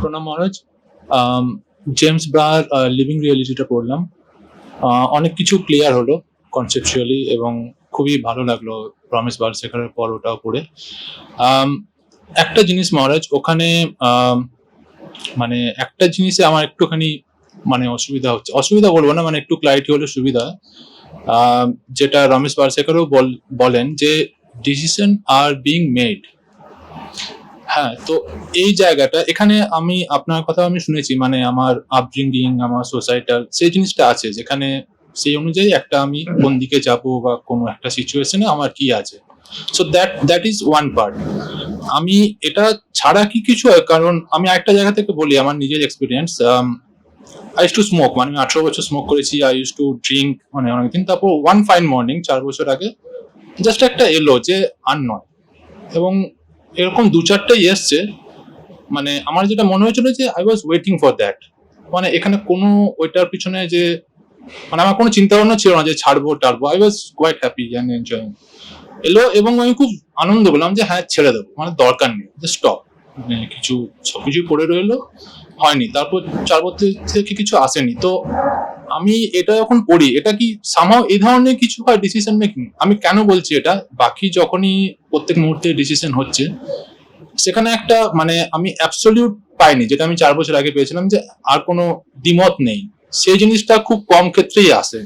প্রণাম Maharaj James Brar living রিয়েলিটিটা পড়লাম। অনেক কিছু ক্লিয়ার হলো কনসেপচুয়ালি এবং খুবই ভালো লাগল প্রমিস বার শেখার পর ওটাও পড়ে। একটা জিনিস মহারাজ, ওখানে মানে একটা জিনিসে আমার একটুখানি মানে অসুবিধা হচ্ছে। অসুবিধা বলব না মানে একটু ক্লারিটি হলে সুবিধা। যেটা রমেশ বারসেকারও বল- বলেন যে ডিসিশন আর বিং মেড হ্যাঁ তো এই জায়গাটা, এখানে আমি, আপনার কথা আমি শুনেছি মানে আমার আপব্রিঙ্গিং আমার সোসাইটাল সেই জিনিসটা আছে, যেখানে সেই অনুযায়ী একটা আমি কোন দিকে যাব বা কোনো একটা সিচুয়েশনে আমার কি আছে। So that that is one part আমি এটা ছাড়া কি কিছু হয়? কারণ আমি একটা জায়গা থেকে বলি, আমার নিজের এক্সপিরিয়েন্স আই টু স্মোক মানে আমি আঠারো বছর স্মোক করেছি আই ইউজ টু ড্রিঙ্ক মানে অনেকদিন, তারপর ওয়ান ফাইন মর্নিং চার বছর আগে জাস্ট একটা এলো যে আর নয়। এবং এরকম দু চারটাই এসছে। মানে আমার যেটা মনে হয়েছিল যে I was waiting for that মানে এখানে কোনো ওইটার পিছনে যে মানে আমার কোনো চিন্তা ভাবনা ছিল না যে ছাড়বো, টাড়বো। I was quite happy and enjoying এলো এবং আমি খুব আনন্দ পেলাম যে হ্যাঁ ছেড়ে দেবো। মানে দরকার নেই। যে স্টপ মানে কিছু সব কিছুই পড়ে রইল। হয়নি। তারপর চার বছর থেকে কিছু আসেনি। তো আমি এটা যখন পড়ি এটা কি সামাও এই ধরনের কিছু হয় ডিসিশন মেকিং আমি কেন বলছি এটা? বাকি যখনই প্রত্যেক মুহূর্তে ডিসিশন হচ্ছে, সেখানে একটা মানে আমি অ্যাবসলিউট পাইনি, যেটা আমি চার বছর আগে পেয়েছিলাম যে আর কোনো দ্বিমত নেই। সেই জিনিসটা খুব কম ক্ষেত্রেই আসে।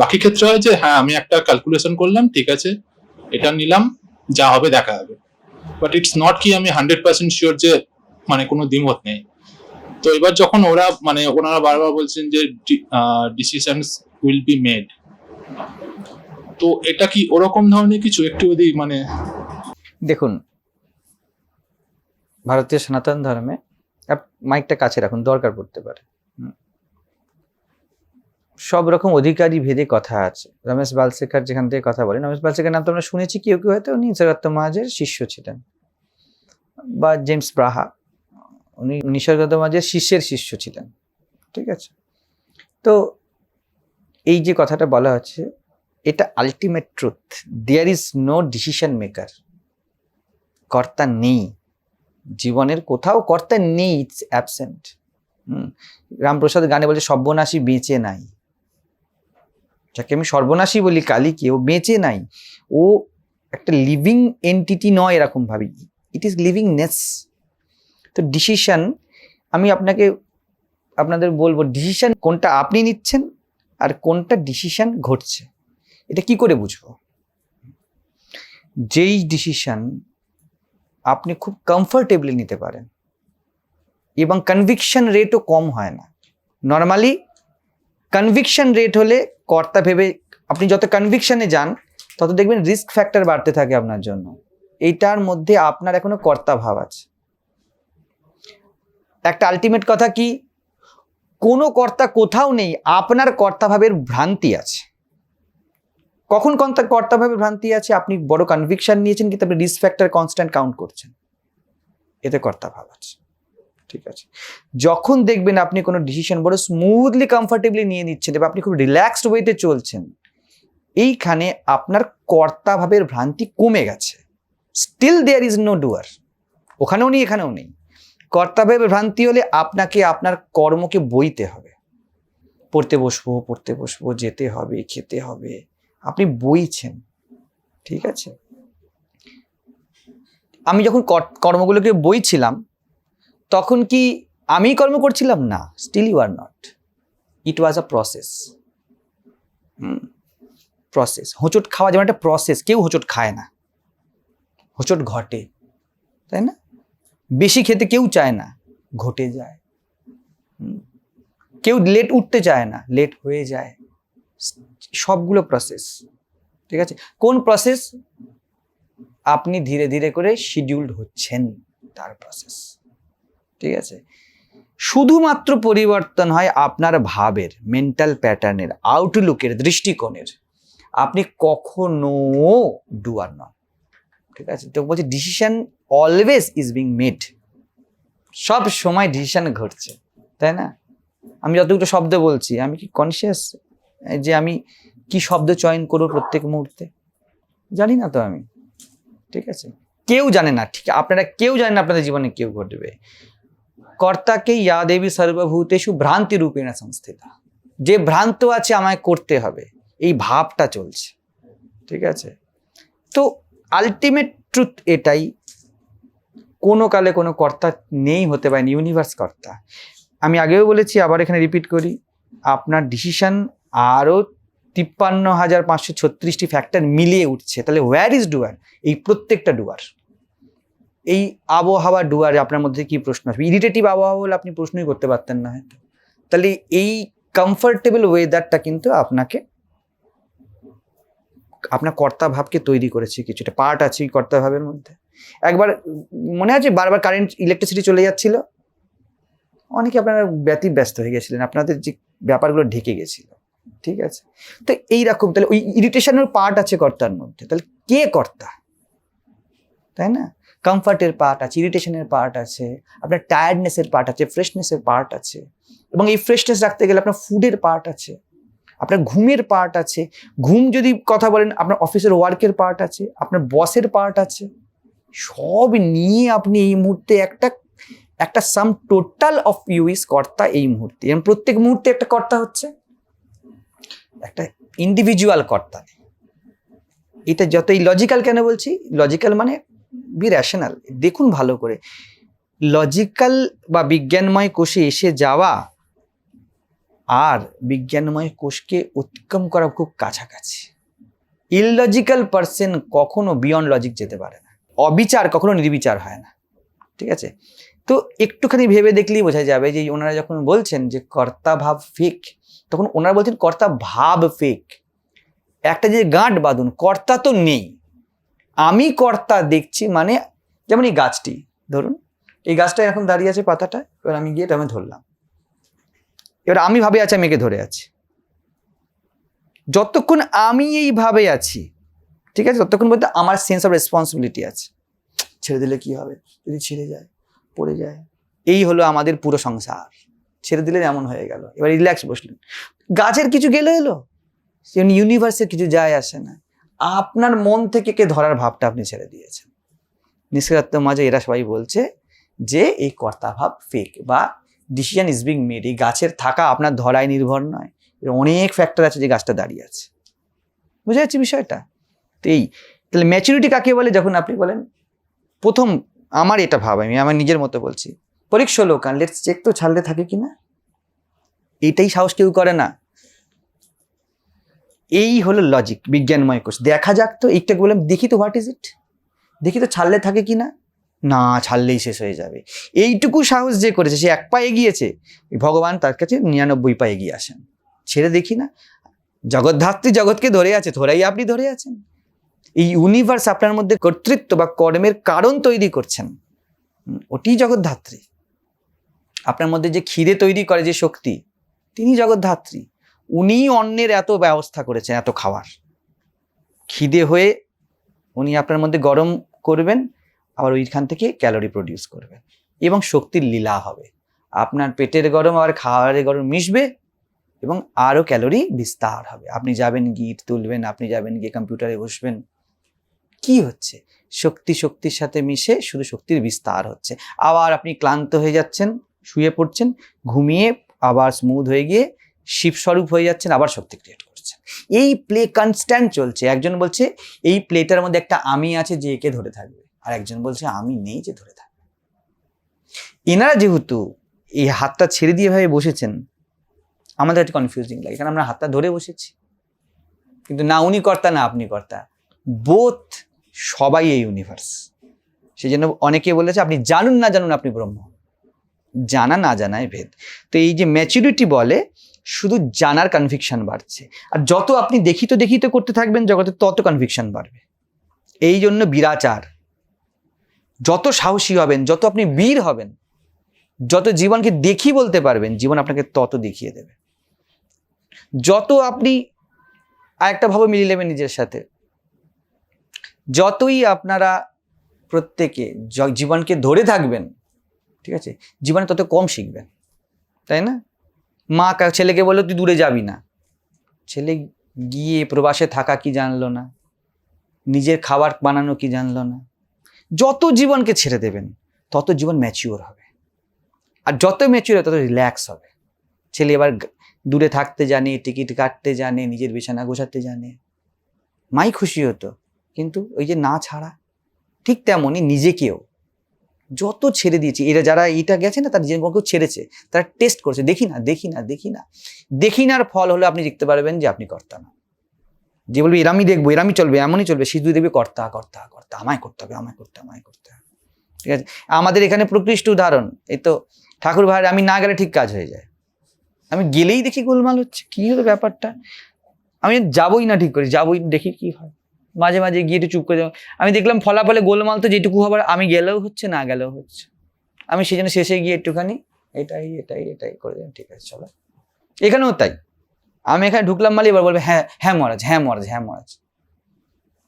বাকি ক্ষেত্রে হয় যে হ্যাঁ আমি একটা ক্যালকুলেশন করলাম, ঠিক আছে, এটা নিলাম, যা হবে দেখা যাবে বাট ইটস নট কি আমি হান্ড্রেড পার্সেন্ট শিওর যে মানে কোনো দ্বিমত নেই। তো এবার যখন ওরা মানে ওনারা বারবার বলছেন যে ডিসিশনস উইল বি মেড তো এটা কি ওরকম ধরনের কিছু? একটু যদি মানে দেখুন, ভারতীয় সনাতন ধর্মে মাইকটা কাছে রাখুন, দরকার পড়তে পারে। সব রকম অধিকারী ভেদে কথা আছে। রমেশ বালসেকার যেখান থেকে কথা বলেন, রমেশ বালসেকার নাম তো আমরা শুনেছি, কেউ কেউ হয়তো উনি নিসর্গদত্ত মহাজের শিষ্য ছিলেন। বা জেমস ব্রাহা উনি নিসর্গদত্ত মহাজের শিষ্যের শিষ্য ছিলেন, ঠিক আছে? তো এই যে কথাটা বলা হচ্ছে, এটা ultimate truth there is no decision maker কর্তা নেই। জীবনের কোথাও কর্তা নেই ইটস অ্যাবসেন্ট রামপ্রসাদ গানে বলছে সর্বনাশী বেঁচে নাই। যাকে আমি সর্বনাশী বলি, কালীকে, ও বেঁচে নাই। ও একটা লিভিং এন্টিটি নয় এরকম ভাবি। ইট ইজ লিভিংনেস তো ডিসিশন আমি আপনাকে, আপনাদের বলব ডিসিশন কোনটা আপনি নিচ্ছেন আর কোনটা ডিসিশন ঘটছে। এটা কি করে বুঝব? যেই ডিসিশন আপনি খুব কমফোর্টেবলি নিতে পারেন এবং কনভিকশন রেটও কম হয় না। নর্মালি কনভিকশন রেট হলে কর্তা ভেবে, আপনি যত কনভিকশনে যান, তত দেখবেন রিস্ক ফ্যাক্টর বাড়তে থাকে আপনার জন্য। এইটার মধ্যে আপনার এখনও কর্তা ভাব আছে। একটা আলটিমেট কথা কি? কোনো কর্তা কোথাও নেই, আপনার কর্তা ভাবের ভ্রান্তি আছে। কখন কর্তা কর্তাভাবে ভ্রান্তি আছে? আপনি বড় কনভিকশন নিয়েছেন, কিন্তু আপনি রিস্ক ফ্যাক্টর কনস্ট্যান্ট কাউন্ট করছেন। এতে কর্তা ভাব আছে। ঠিক আছে? যখন দেখবেন আপনি কোনো ডিসিশন বড় স্মুথলি কমফর্টেবলি নিয়ে নিচ্ছেন এবং আপনি খুব রিল্যাক্সড ওয়েতে চলছেন, এইখানে আপনার কর্তা ভাবের ভ্রান্তি কমে গেছে। Still there is no doer ওখানেও নেই, এখানেও নেই। কর্তা ভাবের ভ্রান্তি হলে আপনাকে আপনার কর্মকে বইতে হবে। পড়তে বসবো পড়তে বসবো, যেতে হবে, খেতে হবে। আপনি বইছেন, ঠিক আছে? আমি যখন কর- কর্মগুলোকে বইছিলাম, তখন কি আমি কর্ম করছিলাম? না still you are not it was a process process হোঁচট খাওয়া যেমন একটা প্রসেস কেউ হোঁচট খায় না। হোঁচট ঘটে, তাই না? বেশি খেতে কেউ চায় না, ঘটে যায়। কেউ লেট উঠতে চায় না লেট হয়ে যায়। সবগুলো প্রসেস ঠিক আছে? কোন প্রসেস আপনি ধীরে ধীরে করে শিডিউলড হচ্ছেন তার প্রসেস ঠিক আছে? শুধুমাত্র পরিবর্তন হয় আপনার ভাবের মেন্টাল প্যাটার্নের আউটলুকের দৃষ্টিকোণের। আপনি কখনো ডুয়ার নন। ঠিক আছে? তো বলছি decision always is being made সব সময় ডিসিশন ঘটছে, তাই না? আমি যতটুকু শব্দ বলছি, আমি কি কনসিয়াস যে আমি কি শব্দ চয়ন করব প্রত্যেক মুহূর্তে? জানি না তো আমি, ঠিক আছে? কেউ জানে না, ঠিক, আপনারা কেউ জানেন না আপনাদের জীবনে কেউ ঘটবে। কর্তাকে ইয়া দেবী সর্বভূতেষু ভ্রান্তি রূপেণ সংস্থিতা। যে ভ্রান্ত আছে আমায় করতে হবে, এই ভাবটা চলছে, ঠিক আছে? তো আলটিমেট ট্রুথ এটাই। কোনো কালে কোনো কর্তা নেই হতে পারেনি ইউনিভার্স কর্তা। আমি আগেও বলেছি, আবার এখানে রিপিট করি, আপনার ডিসিশন আরও তিপ্পান্ন হাজার পাঁচশো ছত্রিশটি ফ্যাক্টর মিলিয়ে উঠছে। তাহলে ওয়্যার ইজ ডুয়ার এই প্রত্যেকটা ডুয়ার এই আবহাওয়া ডুয়ারে আপনার মধ্যে কি প্রশ্ন আসবে? ইরিটেটিভ আবহাওয়া হলে আপনি প্রশ্নই করতে পারতেন না হয়তো। তাহলে এই কমফর্টেবল ওয়েদারটা কিন্তু আপনাকে আপনার কর্তা ভাবকে তৈরি করেছে কিছুটা পার্ট আছে কর্তা ভাবের মধ্যে। একবার মনে আছে বারবার কারেন্ট ইলেকট্রিসিটি চলে যাচ্ছিল? অনেকে আপনারা ব্যতি ব্যস্ত হয়ে গেছিলেন, আপনাদের যে ব্যাপারগুলো ঢেকে গেছিল, ঠিক আছে? তো এইরকম তাহলে ওই ইরিটেশনের পার্ট আছে কর্তার মধ্যে, তাহলে কে কর্তা? তাই না? কমফর্টের পার্ট আছে ইরিটেশনের পার্ট আছে, আপনার টায়ার্ডনেসের পার্ট আছে ফ্রেশনেসের পার্ট আছে, এবং এই ফ্রেশনেস রাখতে গেলে আপনার ফুডের পার্ট আছে। আপনার ঘুমের পার্ট আছে। ঘুম যদি কথা বলেন, আপনার অফিসের ওয়ার্কের পার্ট আছে, আপনার বসের পার্ট আছে। সব নিয়ে আপনি এই মুহূর্তে একটা একটা সাম টোটাল অফ ইউইস কর্তা এই মুহূর্তে। এবং প্রত্যেক মুহূর্তে একটা কর্তা হচ্ছে। একটা ইন্ডিভিজুয়াল কর্তা। এটা যতই লজিক্যাল কেন বলছি লজিক্যাল মানে বি র্যাশনাল দেখুন ভালো করে। লজিক্যাল বা বিজ্ঞানময় কোষে এসে যাওয়া আর বিজ্ঞানময় কোষকে অতিক্রম করা খুব কাছাকাছি। ইললজিক্যাল পার্সন কখনো বিয়ন্ড লজিক যেতে পারে না। অবিচার কখনো নির্বিচার হয় না। ঠিক আছে? তো একটুখানি ভেবে দেখলেই বোঝা যাবে যে ওনারা যখন বলছেন যে কর্তা ভাব ফেক তখন ওনারা বলছেন কর্তা ভাব ফেক একটা যে গাঁট বাঁধুন, কর্তা তো নেই। আমি কর্তা দেখছি মানে যেমন এই গাছটি, ধরুন। এই গাছটা এখন দাঁড়িয়ে আছে পাতাটা, এবার আমি গিয়ে এটা আমি ধরলাম। এবার আমি ভাবে আছি, আমি একে ধরে আছি। যতক্ষণ আমি এইভাবে আছি, ঠিক আছে? ততক্ষণ বলতে আমার সেন্স অফ রেসপন্সিবিলিটি আছে। ছেড়ে দিলে কি হবে? যদি ছেড়ে যায়, পড়ে যায়। এই হলো আমাদের পুরো সংসার। ছেড়ে দিলে এমন হয়ে গেল। এবার রিল্যাক্স বসলেন। গাছের কিছু গেলে এলো? ইউনিভার্সের কিছু যায় আসে না। আপনার মন থেকে কে ধরার ভাবটা আপনি ছেড়ে দিয়েছেন। নিষ্কাত্ম মাঝে এরা সবাই বলছে যে, এই কর্তাভাব ফেক বা ডিসিশন ইজ বিং মেড এই গাছের থাকা আপনার ধরায় নির্ভর নয়। এর অনেক ফ্যাক্টর আছে যে গাছটা দাঁড়িয়ে আছে। বুঝে যাচ্ছে বিষয়টা? তো এই, তাহলে ম্যাচুরিটি কাকে বলে যখন আপনি বলেন? প্রথম আমার এটা ভাব, আমি আমার নিজের মতো বলছি। পরীক্ষা লোকান লেটস চেক তো ছাড়লে থাকে কি না? এটাই সাহস কেউ করে না। এই হলো লজিক বিজ্ঞানময় কোর্স দেখা যাক তো, এইটা বললাম, দেখি তো হোয়াট ইজ ইট দেখি তো ছাড়লে থাকে কি না? না ছাড়লেই শেষ হয়ে যাবে। এইটুকু সাহস যে করেছে, সে এক পা এগিয়েছে, ভগবান তার কাছে নিরানব্বই পা এগিয়ে আসেন। ছেড়ে দেখি না। জগৎধাত্রী জগৎকে ধরে আছে ধরেই আপনি ধরে আছেন। এই ইউনিভার্স আপনার মধ্যে কর্তৃত্ব বা কর্মের কারণ তৈরি করছেন। ওটি জগৎধাত্রী আপনার মধ্যে যে খিদে তৈরি করে যে শক্তি, তিনি জগৎধাত্রী উনি অন্যের এত ব্যবস্থা করেছেন, এত খাওয়ার। খিদে হয়ে উনি আপনার মধ্যে গরম করবেন আবার ওইখান থেকে ক্যালোরি প্রডিউস করবে এবং শক্তির লীলা হবে। আপনার পেটের গরম আর খাওয়ারের গরম মিশবে এবং আরও ক্যালোরি বিস্তার হবে। আপনি যাবেন গিট তুলবেন, আপনি যাবেন গিয়ে কম্পিউটারে বসবেন। কি হচ্ছে? শক্তি শক্তির সাথে মিশে শুধু শক্তির বিস্তার হচ্ছে। আবার আপনি ক্লান্ত হয়ে যাচ্ছেন, শুয়ে পড়ছেন, ঘুমিয়ে আবার স্মুথ হয়ে গিয়ে শিবস্বরূপ হয়ে যাচ্ছেন, আবার শক্তি ক্রিয়েট করছেন। এই প্লে কনস্ট্যান্ট চলছে। একজন বলছে, এই প্লেটার মধ্যে একটা আমি আছে যে একে ধরে থাকবে। আর একজন বলছে, আমি নেই যে ধরে থাকবে এনারা যেহেতু এই হাতটা ছেড়ে দিয়ে ভাবে বসেছেন, আমাদের একটা কনফিউজিং লাগে, কারণ আমরা হাতটা ধরে বসেছি। কিন্তু না উনি কর্তা, না আপনি কর্তা বোথ সবাই এই ইউনিভার্স সেই জন্য অনেকে বলেছে, আপনি জানুন না জানুন আপনি ব্রহ্ম। জানা না জানায় ভেদ। তো এই যে ম্যাচুরিটি বলে, শুধু জানার কনভিকশন বাড়ছে। আর যত আপনি দেখিত দেখিত করতে থাকবেন, জগতে তত কনভিকশন বাড়বে। এই জন্য বীরাচার যত সাহসী হবেন, যত আপনি বীর হবেন, যত জীবনকে দেখি বলতে পারবেন, জীবন আপনাকে তত দেখিয়ে দেবে। যত আপনি আরেকটা ভাবে মিলিয়ে নেবেন নিজের সাথে, যতই আপনারা প্রত্যেকে জীবনকে ধরে থাকবেন, ঠিক আছে? জীবনে তত কম শিখবেন, তাই না? মা ছেলেকে বলল, তুই দূরে যাবি না। ছেলে গিয়ে প্রবাসে থাকা কি জানলো না? নিজের খাবার বানানো কি জানলো না? যত জীবনকে ছেড়ে দেবেন, তত জীবন ম্যাচিওর হবে। আর যত মেচুর তত রিল্যাক্স হবে। ছেলে এবার দূরে থাকতে জানে, টিকিট কাটতে জানে, নিজের বিছানা গোছাতে জানে। মাই খুশি হতো, কিন্তু ওই যে না ছাড়া, ঠিক তেমনই নিজেকেও। যত ছেড়ে দিয়েছি, এরা যারা এটা গেছে না, তার নিজের কেউ ছেড়েছে, তারা টেস্ট করছে। দেখি না দেখি না দেখি না। দেখি নার ফল হলে আপনি দেখতে পারবেন যে আপনি কর্তা না। যে বলবে, এরামই দেখব, এরামই চলবে, এমনই চলবে। সিধু দেখবে, কর্তা কর্তা কর্তা, আমায় করতে হবে, আমায় করতে আমায় করতে হবে। ঠিক আছে? আমাদের এখানে প্রকৃষ্ট উদাহরণ, এই তো ঠাকুর ভাইয়ের, আমি না গেলে ঠিক কাজ হয়ে যায়। আমি গেলেই দেখি গোলমাল হচ্ছে, কি হলো ব্যাপারটা? আমি যাবই না ঠিক করে, যাবই দেখি কি হয়। মাঝে মাঝে গিয়ে একটু চুপ করে যাব। আমি দেখলাম ফলাফলে গোলমাল তো যেটুকু হবার, আমি গেলেও হচ্ছে, না গেলেও হচ্ছে। আমি সেই জন্য শেষে গিয়ে একটুখানি, এটাই এটাই এটাই করে দিলাম, ঠিক আছে, চলো। এখানেও তাই। আমি এখানে ঢুকলাম মালি, এবার বলবে হ্যাঁ হ্যাঁ মহারাজ হ্যাঁ মহারাজ হ্যাঁ মহারাজ।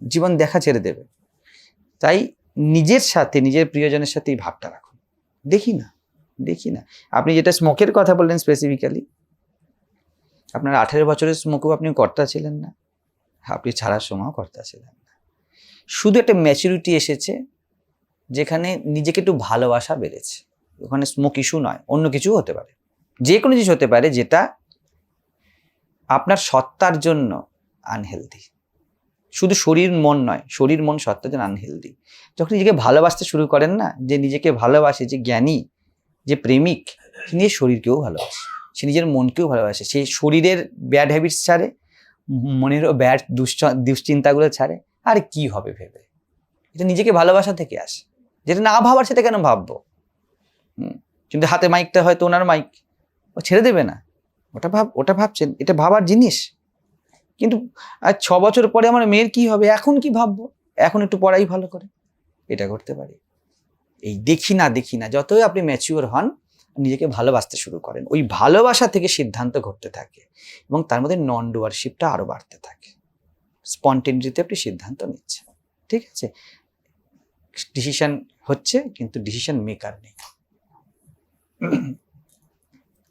জীবন দেখা ছেড়ে দেবে। তাই নিজের সাথে, নিজের প্রিয়জনের সাথে এই ভাবটা রাখুন। দেখি না দেখি না। আপনি যেটা স্মোকের কথা বললেন স্পেসিফিক্যালি আপনার আঠেরো বছরের স্মোকেও আপনি কর্তা ছিলেন না। আপনি ছাড়ার সময়ও কর্তা ছিলেন না। শুধু একটা ম্যাচুরিটি এসেছে, যেখানে নিজেকে একটু ভালোবাসা বেড়েছে। ওখানে স্মোক ইস্যু নয়, অন্য কিছু হতে পারে। যে কোনো জিনিস হতে পারে যেটা আপনার সত্তার জন্য আনহেলদি শুধু শরীর মন নয়, শরীর মন সত্তার জন্য আনহেলদি যখন নিজেকে ভালোবাসতে শুরু করেন না, যে নিজেকে ভালোবাসে, যে জ্ঞানী, যে প্রেমিক, সে নিজের শরীরকেও ভালোবাসে। সে নিজের মনকেও ভালোবাসে। সে শরীরের ব্যাড হ্যাবিটস ছাড়ে, মনেরও ব্যাড দুশ্চিন্তাগুলো ছাড়ে। আর কি হবে ভেবে? এটা নিজেকে ভালোবাসা থেকে আসে। যেটা না ভাবার সেটা কেন ভাববো? কিন্তু হাতে মাইকটা হয়তো ওনার মাইক ও ছেড়ে দেবে না। ওটা ভাব, ওটা ভাবছেন, এটা ভাবার জিনিস? কিন্তু, আর ছ বছর পরে আমার মেয়ের কি হবে? এখন কি ভাববো? এখন একটু পড়াই ভালো করে। এটা করতে পারি। এই দেখি না দেখি না, যতই আপনি ম্যাচিওর হন, নিজেকে ভালোবাসতে শুরু করেন। ওই ভালোবাসা থেকে সিদ্ধান্ত ঘটতে থাকে এবং তার মধ্যে নন ডুয়ারশিপটা আরও বাড়তে থাকে। স্পন্টেনিটিতে আপনি সিদ্ধান্ত নিচ্ছেন, ঠিক আছে? ডিসিশন হচ্ছে, কিন্তু ডিসিশন মেকার নেই।